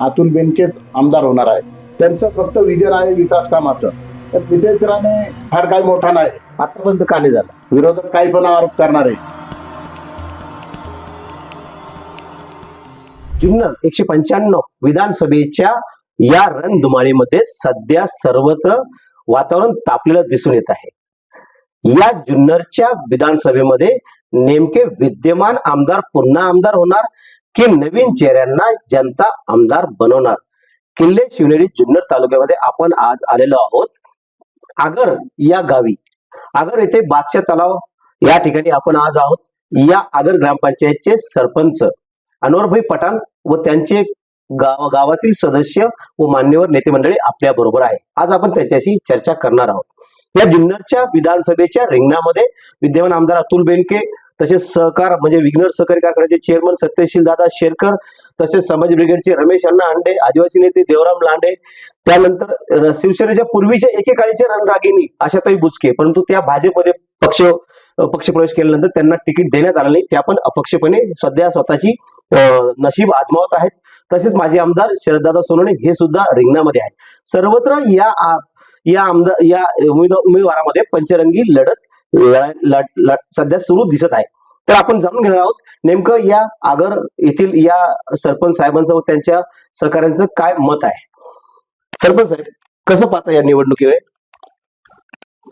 अतुल बेनकेच आमदार होणार आहे. त्यांचं फक्त विजन आहे विकास कामाचं. तर राणे फार काही मोठा नाही. आतापर्यंत का नाही झाला? विरोधक काही पण आरोप करणार आहे. जुन्नर एकशे पंच्याण्णव विधानसभेच्या या रणधुमाळीमध्ये सध्या सर्वत्र वातावरण तापलेलं दिसून येत आहे. या जुन्नरच्या विधानसभेमध्ये नेमके विद्यमान आमदार पुन्हा आमदार होणार की नवीन चेहऱ्यांना जनता आमदार बनवणार. किल्ले शिवनेरी जुन्नर तालुक्यामध्ये आपण आज आलेलो आहोत. आगर या गावी. आगर येथे बादशाह तलाव या ठिकाणी आपण आज आहोत. या आगर ग्रामपंचायतचे सरपंच अनवरभाई पठाण व त्यांचे गाव गावातील सदस्य व मान्यवर नेते मंडळी आपल्या बरोबर आहे. आज आपण त्यांच्याशी चर्चा करणार आहोत. या जुन्नरच्या विधानसभेच्या रिंगणामध्ये विद्यमान आमदार अतुल बेनके तसेच सहकार म्हणजे विघ्नर सहकारी कारखान्याचे चेअरमन सत्यशील दादा शेरकर तसेच समाज ब्रिगेडचे रमेश अण्णा अंडे आदिवासी नेते देवराम लांडे त्यानंतर शिवसेनेच्या पूर्वीच्या एकेकाळीचे रणरागिणी आशाताई बुचके परंतु त्या भाजपमध्ये पक्ष पक्ष पक्षप्रवेश केल्यानंतर त्यांना तिकीट देण्यात आलं नाही. त्या पण अपक्षपणे सध्या स्वतःची नशीब आजमावत आहेत. तसेच माजी आमदार शरददादा सोनवणे हे सुद्धा रिंगणामध्ये आहेत. सर्वत्र या या आमदार या उमेदवार उमेदवारामध्ये पंचरंगी लढत सध्या सुरू दिसत आहे. तर आपण जाणून घेणार आहोत नेमकं या आगर येथील या सरपंच साहेबांचं व त्यांच्या सहकाऱ्यांचं काय मत आहे? सरपंच साहेब कसं पाहता या निवडणुकीवर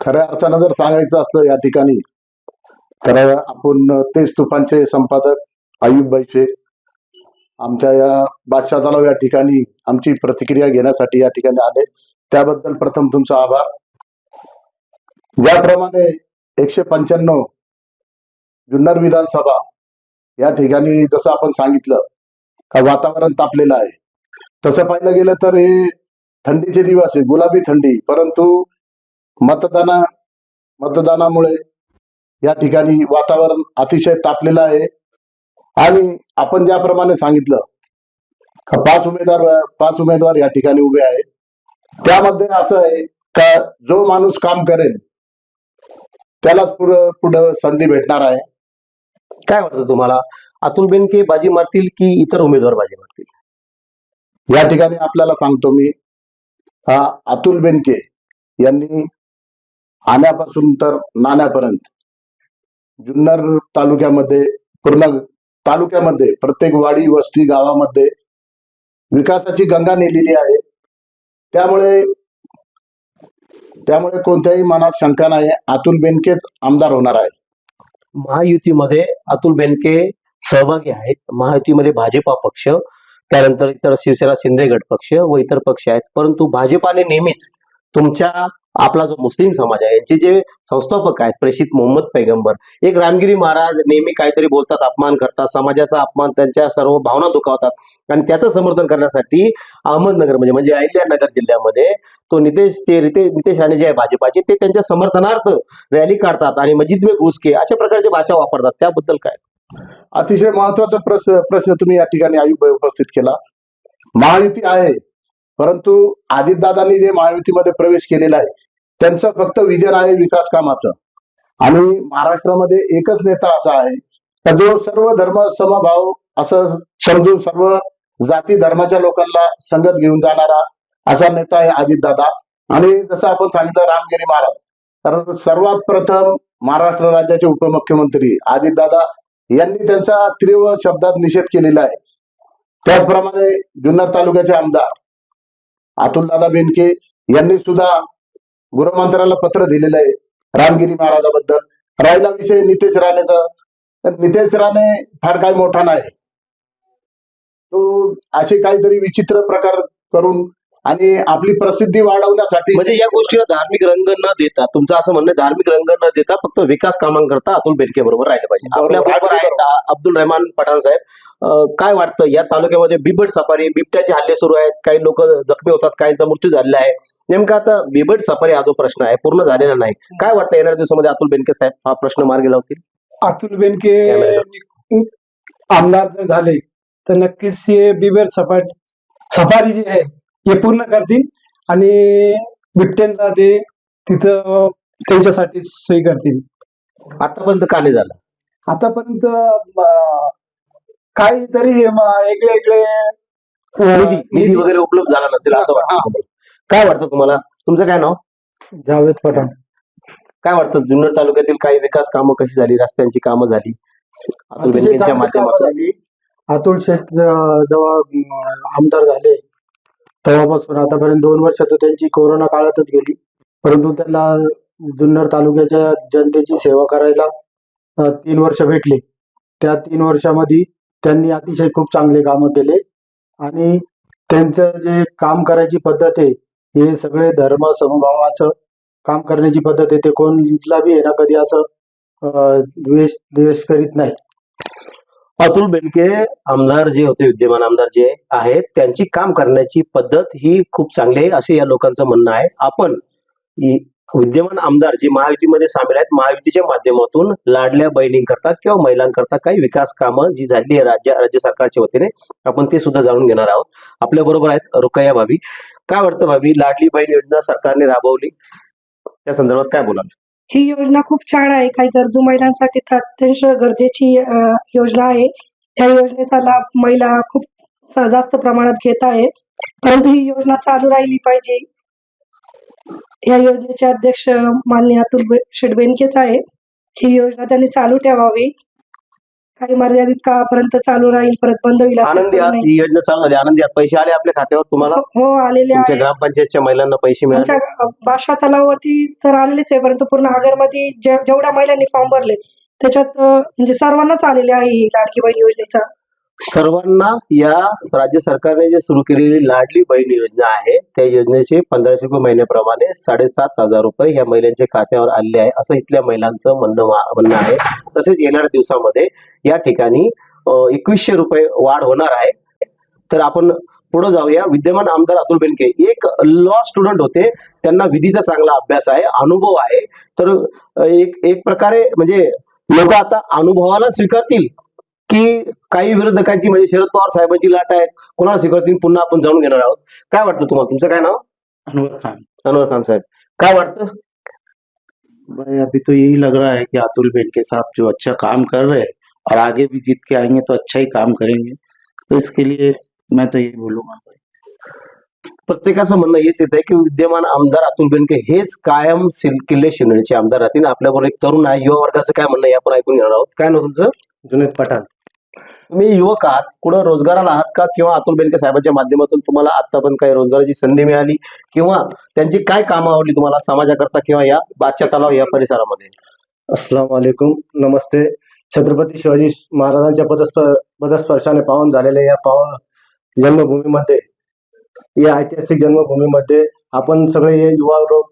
खऱ्या अर्थानं जर सांगायचं असलं या ठिकाणी तर आपण तेज तुफानचे संपादक आयुब बैशे आमच्या या बादशाह तलाव या ठिकाणी आमची प्रतिक्रिया घेण्यासाठी या ठिकाणी आले. त्याबद्दल प्रथम तुमचा आभार. ज्याप्रमाणे एकशे पंच्याण्णव जुन्नर विधानसभा या ठिकाणी जसं आपण सांगितलं का वातावरण तापलेलं आहे. तसं पाहिलं गेलं तर हे थंडीचे दिवस आहे गुलाबी थंडी. परंतु मतदाना मतदानामुळे या ठिकाणी वातावरण अतिशय तापलेलं आहे. आणि आपण ज्याप्रमाणे सांगितलं का पाच उमेदवार पाच उमेदवार या ठिकाणी उभे आहेत. त्यामध्ये असं आहे का जो माणूस काम करेल त्यालाच पुढं पुढं संधी भेटणार आहे. काय वाटतं तुम्हाला? अतुल बेनके बाजी मारतील की इतर उमेदवार बाजी मारतील? या ठिकाणी आपल्याला सांगतो मी हा अतुल बेनके यांनी आण्यापासून तर नाण्यापर्यंत जुन्नर तालुक्यामध्ये पूर्ण तालुक्यामध्ये प्रत्येक वाडी वस्ती गावामध्ये विकासाची गंगा नेलेली आहे. त्यामुळे त्यामुळे कोणत्याही मनात शंका नाही. अतुल बेनकेच आमदार होणार आहे महायुतीमध्ये अतुल बेनके सहभागी आहेत. महायुतीमध्ये भाजपा पक्ष त्यानंतर इतर शिवसेना शिंदे गट पक्ष व इतर पक्ष आहेत. परंतु भाजपाने नेहमीच तुमच्या आपला जो मुस्लिम समाज आहे यांचे जे संस्थापक आहेत प्रेषित मोहम्मद पैगंबर एक रामगिरी महाराज नेहमी काहीतरी बोलतात अपमान करतात समाजाचा अपमान त्यांच्या सर्व भावना दुखावतात आणि त्याचं समर्थन करण्यासाठी अहमदनगर म्हणजे म्हणजे अहिल्यानगर जिल्ह्यामध्ये तो नितेश ते रिते नितेश राणे जे आहे भाजपाचे ते त्यांच्या समर्थनार्थ रॅली काढतात आणि मजिद मे घुसके अशा प्रकारची भाषा वापरतात. त्याबद्दल काय? अतिशय महत्त्वाचा प्रश्न प्रश्न तुम्ही या ठिकाणी आयुक्त उपस्थित केला. महायुती आहे परंतु अजितदादांनी जे महायुतीमध्ये प्रवेश केलेला आहे त्यांचं फक्त विजन आहे विकास कामाचं. आणि महाराष्ट्रामध्ये एकच नेता असा आहे का जो सर्व धर्म समभाव असं समजून सर्व जाती धर्माच्या लोकांना संगत घेऊन जाणारा असा नेता आहे अजितदादा. आणि जसं आपण सांगितलं रामगिरी महाराज. तर सर्वात प्रथम महाराष्ट्र राज्याचे उपमुख्यमंत्री अजितदादा यांनी त्यांचा तीव्र शब्दात निषेध केलेला आहे. त्याचप्रमाणे जुन्नर तालुक्याचे आमदार अतुलदादा बेनके यांनी सुद्धा गृहमंत्र्याला पत्र दिलेलं आहे. रामगिरी महाराजाबद्दल. राहिला विषय नितेश राणेचा. तर नितेश राणे फार काही मोठा नाही. तो असे काहीतरी विचित्र प्रकार करून आणि आपली प्रसिद्धी वाढवण्यासाठी म्हणजे या गोष्टीला धार्मिक रंग न देता तुमचं असं म्हणणं धार्मिक रंग न देता फक्त विकास कामांकरता अतुल बेनके बरोबर राहिले पाहिजे. बरोबर. आपल्या बरोबर आहेत अब्दुल रहमान पठाण साहेब. काय वाटतं या तालुक्यामध्ये बिबट सफारी बिबट्याचे हल्ले सुरू आहेत काही लोक जखमी होतात काहींचा मृत्यू झालेला आहे. नेमका आता बिबट सफारी हा जो प्रश्न आहे पूर्ण झालेला नाही. काय वाटतं येणाऱ्या दिवसामध्ये अतुल बेनके साहेब हा प्रश्न मार्गी लावतील? अतुल बेनके. आमदार जर झाले तर नक्कीच हे बिबेर सपाट सफारी जी आहे हे पूर्ण करतील आणि बिबट्यांना ते तिथं त्यांच्यासाठी सोयी करतील. आतापर्यंत का नाही झालं? आतापर्यंत अं, काहीतरी म- वेगळे वेगळे निधी निधी वगैरे उपलब्ध झाला नसेल असं वाटतं तुम्हाला. काय वाटतं तुम्हाला? तुमचं काय नाव? जावेद पठाण. काय वाटतं? जुन्नर तालुक्यातील काही विकास कामं कशी झाली? रस्त्यांची कामं झाली? अतुल अतिशय बेनकेंच्या चांगली कामं माध्यमातून. झाली. अतुल शेठ ज- जेव्हा अं, आमदार झाले. तेव्हापासून आतापर्यंत दोन वर्ष तर त्यांची कोरोना काळातच गेली. परंतु त्यांना जुन्नर तालुक्याच्या जनतेची सेवा करायला तीन वर्ष भेटले. त्या तीन वर्षामध्ये त्यांनी अतिशय खूप चांगले कामं केले. आणि त्यांचं जे काम करायची पद्धत आहे हे सगळे धर्म समभावाचं काम करण्याची पद्धत आहे ते कोणला बी आहे ना कधी असं द्वेष द्वेष करीत नाही. अतुल बेनके आमदार जे होते विद्यमान आमदार जे आहेत त्यांची काम करण्याची पद्धत ही खूप चांगली आहे असे या लोकांचं म्हणणं आहे. आपण विद्यमान आमदार जे महायुतीमध्ये सामील आहेत महायुतीच्या माध्यमातून लाडल्या बहिणींकरता किंवा महिलांकरता काही विकास कामं जी झाली आहे राज्य राज्य सरकारच्या वतीने आपण ते सुद्धा जाणून घेणार आहोत. आपल्या बरोबर आहेत रुकया भाभी. काय वाटतं भाभी लाडली बहीण योजना सरकारने राबवली? त्या संदर्भात काय बोलाल? ही योजना खूप छान आहे. काही गरजू महिलांसाठी तर अत्यंत गरजेची योजना आहे. या योजनेचा लाभ महिला खूप जास्त प्रमाणात घेत आहे. परंतु ही योजना चालू राहिली पाहिजे. या योजनेचे अध्यक्ष मान्य अतुल बे- आहे. ही योजना त्यांनी चालू ठेवावी. काही मर्यादित काळापर्यंत चालू राहील परत बंद होईल असं आनंदी. ही योजना चालू झाली. आनंदी आहात? पैसे आले आपल्या खात्यावर तुम्हाला? हो आलेले तुमच्या आहे ग्रामपंचायतच्या महिलांना पैसे मिळाले? आमच्या बादशा तलावावरती तर आलेलेच आहे परंतु पूर्ण आगरमध्ये जे- जेवढ्या महिलांनी फॉर्म भरले त्याच्यात अं, म्हणजे सर्वांनाच आलेले आहे ही लाडकी बहीण योजनेचा. सर्वांना या राज्य सरकारने जे सुरू केलेली लाडली बहीण योजना आहे त्या योजनेचे पंधराशे रुपये महिन्याप्रमाणे साडेसात हजार रुपये या महिलांच्या खात्यावर आले आहे असं इथल्या महिलांचं म्हणणं म्हणणं आहे. तसेच येणाऱ्या दिवसामध्ये या ठिकाणी एकवीसशे रुपये वाढ होणार आहे. तर आपण पुढे जाऊया. विद्यमान आमदार अतुल बेनके एक लॉ स्टुडंट होते. त्यांना विधीचा चांगला अभ्यास आहे अनुभव आहे. तर एक एक प्रकारे म्हणजे लोक आता अनुभवाला स्वीकारतील. की काही विरोधकांची म्हणजे शरद पवार साहेबांची लाट आहे कोणाला स्वीकारतील पुन्हा आपण जाणून घेणार आहोत. काय वाटतं तुम्हाला? तुमचं काय नाव? अनवर खान. अनवर खान साहेब. काय वाटतं? भाई अभी तो यही लग रहा है कि अतुल बेनके साहब जो अच्छा काम कर रहे हैं और आगे भी जीत के आएंगे तो अच्छा ही काम करेंगे। तो इसके लिए मैं तो यही बोलूंगा। भाई प्रत्येकाचं म्हणणं हेच येत आहे की विद्यमान आमदार अतुल बेनके हेच कायम सिल- किल्ले शिवनेरीचे आमदार राहतील. आपल्याबरोबर एक तरुण आहे युवा वर्गाचं काय म्हणणं आहे आपण ऐकून घेणार आहोत. काय नाव तुमचं? जुनेद पठाण. तुम्ही युवक आहात कुठं रोजगाराला आहात का? किंवा अतुल बेनके साहेबांच्या माध्यमातून तुम्हाला आता पण काही रोजगाराची संधी मिळाली? किंवा त्यांची काय कामं आवडली तुम्हाला समाजाकरता किंवा या बादशा तलाव या परिसरामध्ये? अस्सलाम वालेकुम नमस्ते. छत्रपती शिवाजी महाराजांच्या पदस्प पदस्पर्शाने पावन झालेल्या या पावन जन्मभूमीमध्ये या ऐतिहासिक जन्मभूमीमध्ये आपण सगळे हे युवा लोक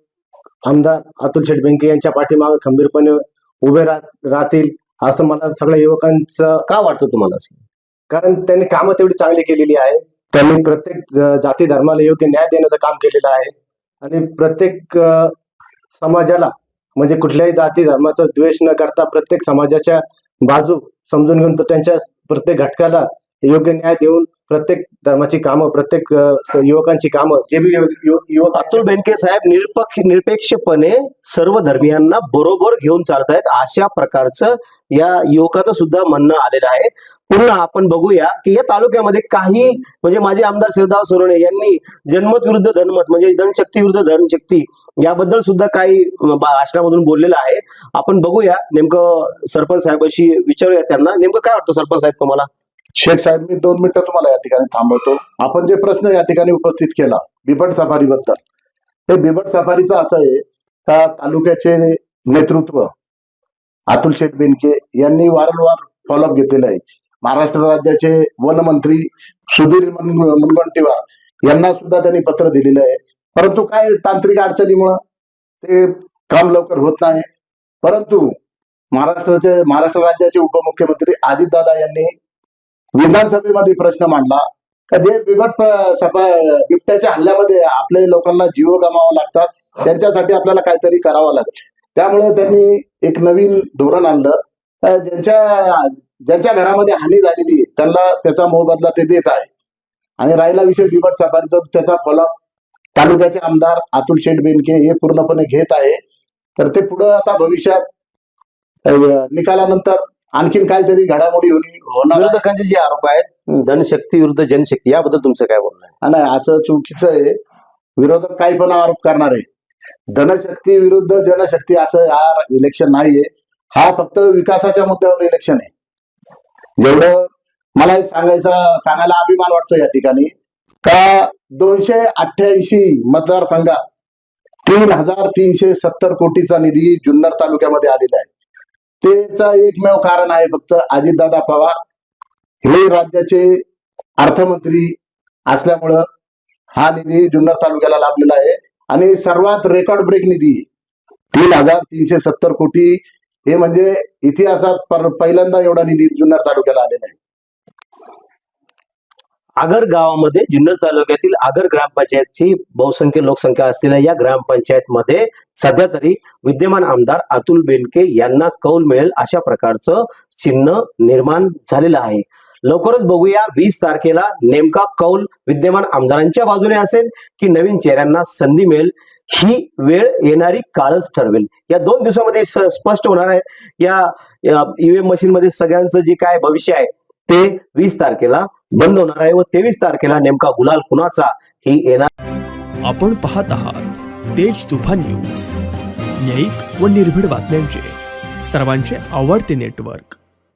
आमदार अतुल शेठ बेंके यांच्या पाठीमागे खंबीरपणे उभे राहतील. असं मला सगळ्या युवकांचं का वाटतं तुम्हाला असं? कारण त्यांनी कामं तेवढी चांगली केलेली आहे. त्यांनी प्रत्येक जाती धर्माला योग्य न्याय देण्याचं काम केलेलं आहे. आणि प्रत्येक समाजाला म्हणजे कुठल्याही जाती धर्माचा द्वेष न करता प्रत्येक समाजाच्या बाजू समजून घेऊन त्यांच्या प्रत्येक घटकाला योग्य न्याय देऊन प्रत्येक धर्माची कामं प्रत्येक युवकांची कामं जे बी युव- युवक अतुल बेनके साहेब निरपक्ष निरपेक्षपणे सर्व धर्मियांना बरोबर घेऊन चालत आहेत अशा प्रकारचं या युवकाचं सुद्धा म्हणणं आलेलं आहे. पुन्हा आपण बघूया की या तालुक्यामध्ये काही म्हणजे माझे आमदार सिद्धार्थ सोनवणे यांनी जन्मत विरुद्ध धनमत म्हणजे धनशक्ती विरुद्ध धनशक्ती याबद्दल सुद्धा काही बा- भाषणामधून बोललेलं आहे. आपण बघूया नेमकं सरपंच साहेबाशी विचारूया त्यांना. नेमकं काय वाटतं सरपंच साहेब तुम्हाला? शेख साहेब मी दोन मिनिटं तुम्हाला या ठिकाणी थांबवतो. आपण जे प्रश्न या ठिकाणी उपस्थित केला बिबट सफारीबद्दल. हे बिबट सफारीचं असं आहे का तालुक्याचे नेतृत्व अतुल शेठ बेनके यांनी वारंवार फॉलोअप घेतलेलं आहे. महाराष्ट्र राज्याचे वनमंत्री सुधीर मुनगंटीवार यांना सुद्धा त्यांनी पत्र दिलेलं आहे. परंतु काय तांत्रिक अडचणीमुळं ते काम लवकर होत नाही. परंतु महाराष्ट्राचे महाराष्ट्र राज्याचे उपमुख्यमंत्री अजितदादा यांनी विधानसभेमध्ये प्रश्न मांडला. का जे बिबट सभा बिबट्याच्या हल्ल्यामध्ये आपल्या लोकांना जीव गमावा लागतात त्यांच्यासाठी आपल्याला काहीतरी करावं लागेल त्यामुळे त्यांनी एक नवीन धोरण आणलं. ज्यांच्या ज्यांच्या घरामध्ये हानी झालेली आहे, त्यांना त्याचा मोबदला ते देत आहे. आणि राहिला विषय बिबट सफारीचा त्याचा फॉलोअप तालुक्याचे आमदार अतुल शेठ बेनके हे पूर्णपणे घेत आहे. तर ते पुढं आता भविष्यात निकालानंतर आणखीन काहीतरी घडामोडी होणी होणार. विरोधकांचे जे आरोप आहेत धनशक्ती विरुद्ध जनशक्ती याबद्दल तुमचं काय बोलणं आहे? नाही असं चुकीचं आहे. विरोधक काही पण आरोप करणार आहे. धनशक्ती विरुद्ध जनशक्ती असं हा इलेक्शन नाहीये. हा फक्त विकासाच्या मुद्द्यावर इलेक्शन आहे. जेवढं मला एक सांगायचा सांगायला अभिमान वाटतो या ठिकाणी. का दोनशे अठ्ठ्याऐंशी मतदारसंघात तीन हजार तीनशे सत्तर कोटीचा निधी जुन्नर तालुक्यामध्ये आलेला आहे. त्याचं एकमेव कारण आहे फक्त अजितदादा पवार. हे राज्याचे अर्थमंत्री असल्यामुळं हा निधी जुन्नर तालुक्याला लाभलेला आहे. आणि सर्वात रेकॉर्ड ब्रेक निधी तीन हजार तीनशे सत्तर कोटी. हे म्हणजे इतिहासात पर- पहिल्यांदा एवढा निधी जुन्नर तालुक्याला आलेला आहे. आगर गावामध्ये जुन्नर तालुक्यातील आगर ग्रामपंचायतची बहुसंख्य लोकसंख्या असलेल्या या ग्रामपंचायत मध्ये सध्या तरी विद्यमान आमदार अतुल बेनके यांना कौल मिळेल अशा प्रकारचं चिन्ह निर्माण झालेलं आहे. लवकरच बघूया वीस तारखेला नेमका कौल विद्यमान आमदारांच्या बाजूने असेल की नवीन चेहऱ्यांना संधी मिळेल ही वेळ येणारी काळच ठरवेल. या दोन दिवसामध्ये स्पष्ट होणार आहे. या ईव्हीएम मशीनमध्ये सगळ्यांचं जे काय भविष्य आहे ते वीस तारखेला बंद होणार आहे व तेवीस तारखेला नेमका गुलाल कुणाचा ही येणार? आपण पाहत आहात तेज तुफान न्यूज. न्यायिक व निर्भीड बातम्यांचे. सर्वांचे आवडते नेटवर्क.